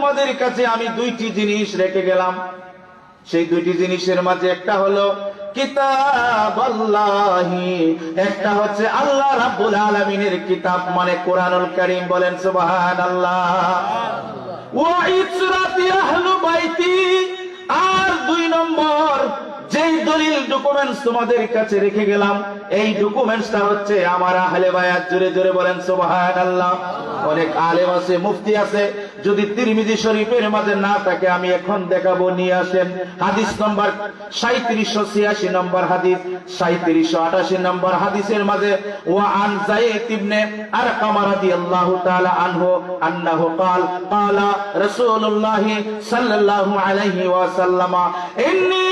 তোমাদের কাছে আমি দুইটি জিনিস রেখে গেলাম। সেই দুইটি জিনিসের মাঝে একটা হলো কিতাব আল্লাহি, একটা হচ্ছে আল্লাহ রাব্বুল আলামিনের কিতাব মানে কোরআনুল কারীম বলেন সুবহানাল্লাহ। ডকুমেন্টস তোমাদের কাছে রেখে গেলাম এই ডকুমেন্টসটা হচ্ছে আমার আহলে বায়াত জোরে জোরে বলেন সুবহানাল্লাহ অনেক আলেম আছে মুফতি আছে যদি তিরমিজি শরীফের মাঝে না থাকে আমি এখন দেখাবো নিয়ে আসেন হাদিস নম্বর সাঁত্রিশশো ছিয়াশি নম্বর হাদিস সাঁত্রিশশো আটাশি নম্বর হাদিসের মাঝে ওয়া আন জায়েদ ইবনে আরকাম রাদিয়াল্লাহু তাআলা আনহু আন্নাহু قال قال رسول الله صلى الله عليه وسلم إني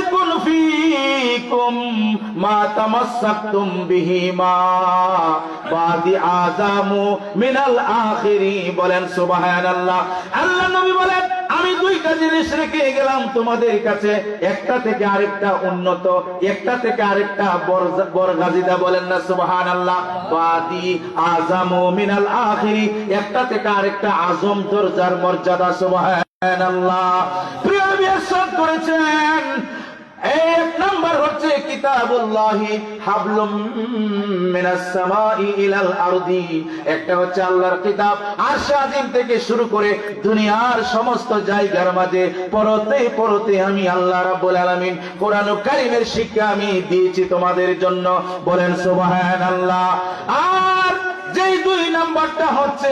تارك فيكم ما تمسكتم بهما بعد আযাম من الآخر বলেন সুবহানাল্লাহ আল্লাহ নবী বলেন আমি দুইটা জিনিস রেখে গেলাম তোমাদের কাছে একটা থেকে আরেকটা উন্নত একটা থেকে আরেকটা বর- বরগাজিদা বলেন না সুবহান আল্লাহ বাদি আজাম মিনাল আখিরি একটা থেকে আরেকটা আজম দরজার মর্যাদা সুবহান আল্লাহ প্রিয় নবী ইরশাদ করেছেন এই এক নাম্বার হচ্ছে কিতাবুল্লাহি হাবলুম মিনাস সামাই ইলাল আরদি। একটা হচ্ছে আল্লাহর কিতাব। থেকে শুরু করে দুনিয়ার সমস্ত জায়গার মাঝে পরতে পরতে আমি আল্লাহ রাব্বুল আলামিন কোরআন কারীমের শিক্ষা আমি দিয়েছি তোমাদের জন্য। বলেন সুবহানাল্লাহ। আর যেই দুই নাম্বারটা হচ্ছে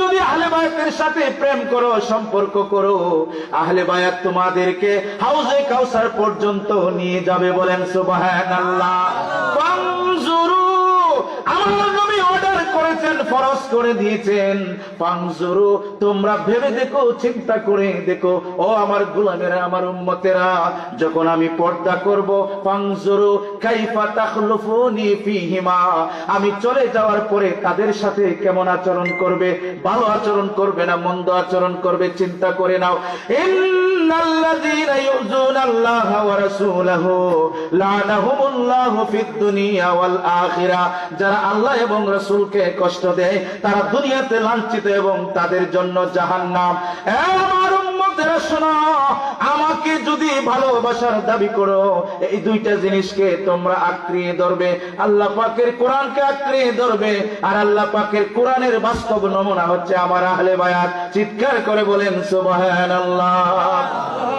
যদি আহলে বায়াতের সাথে প্রেম করো সম্পর্ক করো আহলে বায়াত তোমাদেরকে হাউজে কাউসার পর্যন্ত নিয়ে যাবে বলেন সুবহানাল্লাহ। আল্লাহ আমার ফরজ করে দিয়েছেন। ফাংজুরু তোমরা ভেবে দেখো, চিন্তা করে দেখো। ও আমার গোলামেরা, আমার উম্মতেরা, যখন আমি পর্দা করব ফাংজুরু কাইফা তাখলুফুনি ফিহিমা, আমি চলে যাওয়ার পরে তাদের সাথে কেমন আচরণ করবে? ভালো আচরণ করবে না মন্দ আচরণ করবে? চিন্তা করে নাও। ইন্নাল্লাযীনা যারা আল্লাহ এবং রাসূলকে কষ্ট দেয় তারা দুনিয়াতে লাঞ্ছিত এবং তাদের জন্য জাহান্নাম। এ উম্মতেরা শোনো, আমাকে যদি ভালোবাসার দাবি করো, এই দুইটা জিনিসকে তোমরা আঁকড়িয়ে ধরবে। আল্লাহ পাকের কোরআনকে আঁকড়িয়ে ধরবে। আর আল্লাহ পাকের কোরআনের বাস্তব নমুনা হচ্ছে আমার আহলে বায়াত। চিৎকার করে বলেন, সুবহানাল্লাহ।